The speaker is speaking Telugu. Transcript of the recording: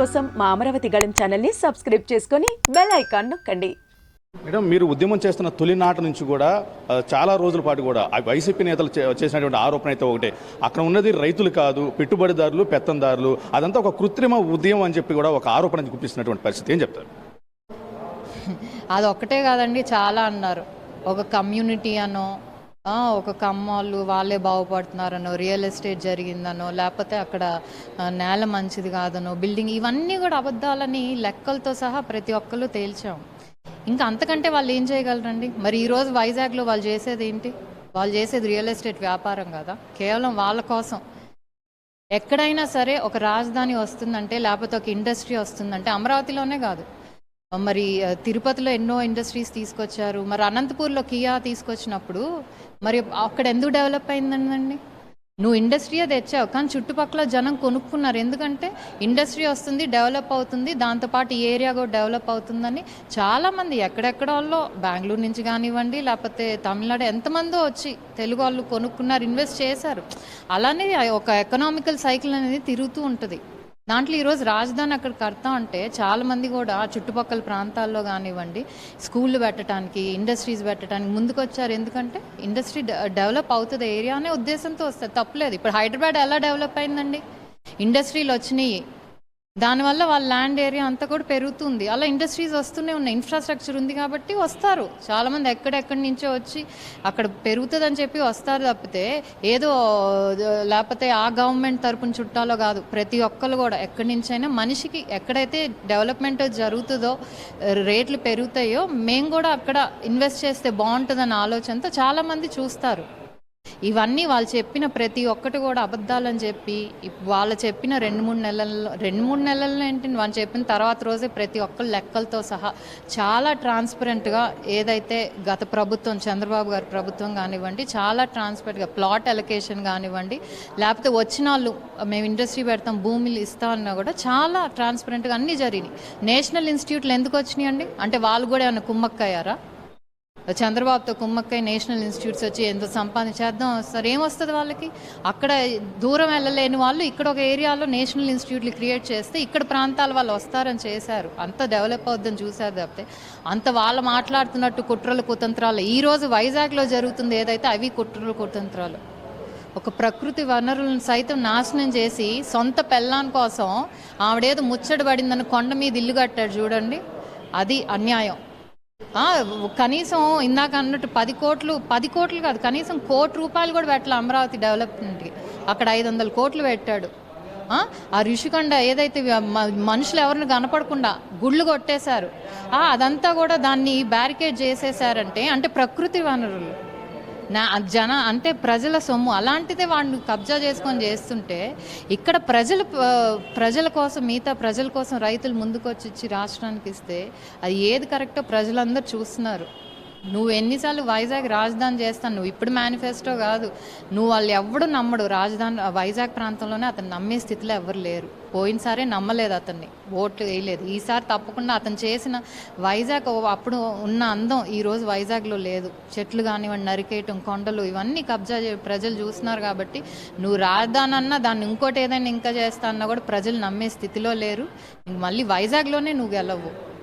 కోసం మా అమరావతి గళం ఛానల్ని సబ్స్క్రైబ్ చేసుకొని బెల్ ఐకాన్ నొక్కండి. మేడం మీరు ఉద్యమం చేస్తున్న తొలినాట నుంచి కూడా చాలా రోజుల పాటు కూడా వైసీపీ నేతలు చేసినటువంటి ఆరోపణ అయితే ఒకటే. అక్కడ ఉన్నది రైతులు కాదు పెట్టుబడిదారులు పెత్తందారులు అదంతా ఒక కృత్రిమ ఉద్యమం అని చెప్పి కూడా ఒక ఆరోపణ చూపిస్తున్నటువంటి పరిస్థితి ఏం చెప్తారు? అది ఒక్కటే కాదండి చాలా అన్నారు. ఒక కమ్యూనిటీ అనో ఒక కమ్మోళ్ళు వాళ్ళే బాగుపడుతున్నారనో రియల్ ఎస్టేట్ జరిగిందనో లేకపోతే అక్కడ నేల మంచిది కాదనో బిల్డింగ్ ఇవన్నీ కూడా అబద్ధాలని లెక్కలతో సహా ప్రతి ఒక్కరు తేల్చాం. ఇంకా అంతకంటే వాళ్ళు ఏం చేయగలరండి? మరి ఈరోజు వైజాగ్లో వాళ్ళు చేసేది ఏంటి? వాళ్ళు చేసేది రియల్ ఎస్టేట్ వ్యాపారం కదా? కేవలం వాళ్ళ కోసం. ఎక్కడైనా సరే ఒక రాజధాని వస్తుందంటే లేకపోతే ఒక ఇండస్ట్రీ వస్తుందంటే అమరావతిలోనే కాదు. మరి తిరుపతిలో ఎన్నో ఇండస్ట్రీస్ తీసుకొచ్చారు. మరి అనంతపూర్లో కియా తీసుకొచ్చినప్పుడు మరి అక్కడ ఎందుకు డెవలప్ అయిందండి? నువ్వు ఇండస్ట్రీయే తెచ్చావు కానీ చుట్టుపక్కల జనం కొనుక్కున్నారు. ఎందుకంటే ఇండస్ట్రీ వస్తుంది డెవలప్ అవుతుంది దాంతోపాటు ఈ ఏరియా కూడా డెవలప్ అవుతుందని చాలామంది ఎక్కడెక్కడ వాళ్ళు బెంగళూరు నుంచి కానివ్వండి లేకపోతే తమిళనాడు ఎంతమందో వచ్చి తెలుగు వాళ్ళు కొనుక్కున్నారు ఇన్వెస్ట్ చేశారు. అలానే ఒక ఎకనామికల్ సైకిల్ అనేది తిరుగుతూ ఉంటుంది. దాంట్లో ఈరోజు రాజధాని అక్కడ కడతా అంటే చాలా మంది కూడా చుట్టుపక్కల ప్రాంతాల్లో కానివ్వండి స్కూళ్ళు పెట్టడానికి ఇండస్ట్రీస్ పెట్టడానికి ముందుకు వచ్చారు ఎందుకంటే ఇండస్ట్రీ డెవలప్ అవుతుంది. ఏరియా అనే ఉద్దేశంతో వస్తుంది. తప్పలేదు. ఇప్పుడు హైదరాబాద్ ఎలా డెవలప్ అయిందండి? ఇండస్ట్రీలు వచ్చినాయి. దానివల్ల వాళ్ళ ల్యాండ్ ఏరియా అంతా కూడా పెరుగుతుంది. అలా ఇండస్ట్రీస్ వస్తూనే ఉన్నాయి. ఇన్ఫ్రాస్ట్రక్చర్ ఉంది కాబట్టి వస్తారు. చాలామంది ఎక్కడెక్కడి నుంచో వచ్చి అక్కడ పెరుగుతుందని చెప్పి వస్తారు తప్పితే ఏదో లేకపోతే ఆ గవర్నమెంట్ తరపున చుట్టాలో కాదు ప్రతి ఒక్కరు కూడా ఎక్కడి నుంచైనా మనిషికి ఎక్కడైతే డెవలప్మెంట్ జరుగుతుందో రేట్లు పెరుగుతాయో మేము కూడా అక్కడ ఇన్వెస్ట్ చేస్తే బాగుంటుందన్న ఆలోచనతో చాలామంది చూస్తారు. ఇవన్నీ వాళ్ళు చెప్పిన ప్రతి ఒక్కటి కూడా అబద్ధాలని చెప్పి వాళ్ళు చెప్పిన రెండు మూడు నెలల్లో రెండు మూడు నెలల్లో ఏంటి వాళ్ళు చెప్పిన తర్వాత రోజే ప్రతి ఒక్కరు లెక్కలతో సహా చాలా ట్రాన్స్పరెంట్గా ఏదైతే గత ప్రభుత్వం చంద్రబాబు గారి ప్రభుత్వం కానివ్వండి చాలా ట్రాన్స్పరెంట్గా ప్లాట్ అలొకేషన్ కానివ్వండి లేకపోతే వచ్చిన వాళ్ళు మేము ఇండస్ట్రీ పెడతాం భూములు ఇస్తా అన్నా కూడా చాలా ట్రాన్స్పరెంట్గా అన్నీ జరిగినాయి. నేషనల్ ఇన్స్టిట్యూట్లు ఎందుకు వచ్చినాయి అండి? అంటే వాళ్ళు కూడా ఏమైనా కుమ్మక్కయ్యారా? చంద్రబాబుతో కుమ్మక్కై నేషనల్ ఇన్స్టిట్యూట్స్ వచ్చి ఎంతో సంపాదించేద్దాం వస్తారు ఏమొస్తుంది వాళ్ళకి? అక్కడ దూరం వెళ్ళలేని వాళ్ళు ఇక్కడ ఒక ఏరియాలో నేషనల్ ఇన్స్టిట్యూట్లు క్రియేట్ చేస్తే ఇక్కడ ప్రాంతాల వాళ్ళు వస్తారని చేశారు. అంత డెవలప్ అవుద్దని చూశారు తప్పితే. అంత వాళ్ళు మాట్లాడుతున్నట్టు కుట్రలు కుతంత్రాలు. ఈ రోజు వైజాగ్లో జరుగుతుంది ఏదైతే అవి కుట్రలు కుతంత్రాలు. ఒక ప్రకృతి వనరులను సైతం నాశనం చేసి సొంత పెళ్ళాన్ కోసం ఆవిడేదో ముచ్చట పడిందని కొండ మీద ఇల్లు కట్టాడు చూడండి. అది అన్యాయం. కనీసం ఇందాక అన్నట్టు పది కోట్లు పది కోట్లు కాదు కనీసం కోటి రూపాయలు కూడా పెట్టాలి అమరావతి డెవలప్మెంట్కి. అక్కడ ఐదు వందల కోట్లు పెట్టాడు. ఆ, ఆ ఋషికొండ ఏదైతే మనుషులు ఎవరిని కనపడకుండా గుళ్ళు కొట్టేశారు. అదంతా కూడా దాన్ని బ్యారికేడ్ చేసేసారంటే అంటే ప్రకృతి వనరులు. నా జన అంటే ప్రజల సొమ్ము అలాంటిదే వాడిని కబ్జా చేసుకొని చేస్తుంటే ఇక్కడ ప్రజలు ప్రజల కోసం మిగతా ప్రజల కోసం రైతులు ముందుకు వచ్చి ఇచ్చి రాష్ట్రానికి ఇస్తే అది ఏది కరెక్టో ప్రజలందరూ చూస్తున్నారు. నువ్వు ఎన్నిసార్లు వైజాగ్ రాజధాని చేస్తాను నువ్వు ఇప్పుడు మేనిఫెస్టో కాదు. నువ్వు వాళ్ళు ఎవడు నమ్మడు. రాజధాని వైజాగ్ ప్రాంతంలోనే అతను నమ్మే స్థితిలో ఎవరు లేరు. పోయినసారే నమ్మలేదు అతన్ని. ఓట్లు వేయలేదు. ఈసారి తప్పకుండా అతను చేసిన వైజాగ్ అప్పుడు ఉన్న అందం ఈరోజు వైజాగ్లో లేదు. చెట్లు కానివ్వండి నరికేయటం కొండలు ఇవన్నీ కబ్జా ప్రజలు చూస్తున్నారు కాబట్టి నువ్వు రాజధాని అన్నా దాన్ని ఇంకోటి ఏదైనా ఇంకా చేస్తా అన్నా కూడా ప్రజలు నమ్మే స్థితిలో లేరు. మళ్ళీ వైజాగ్లోనే నువ్వు గెలవు.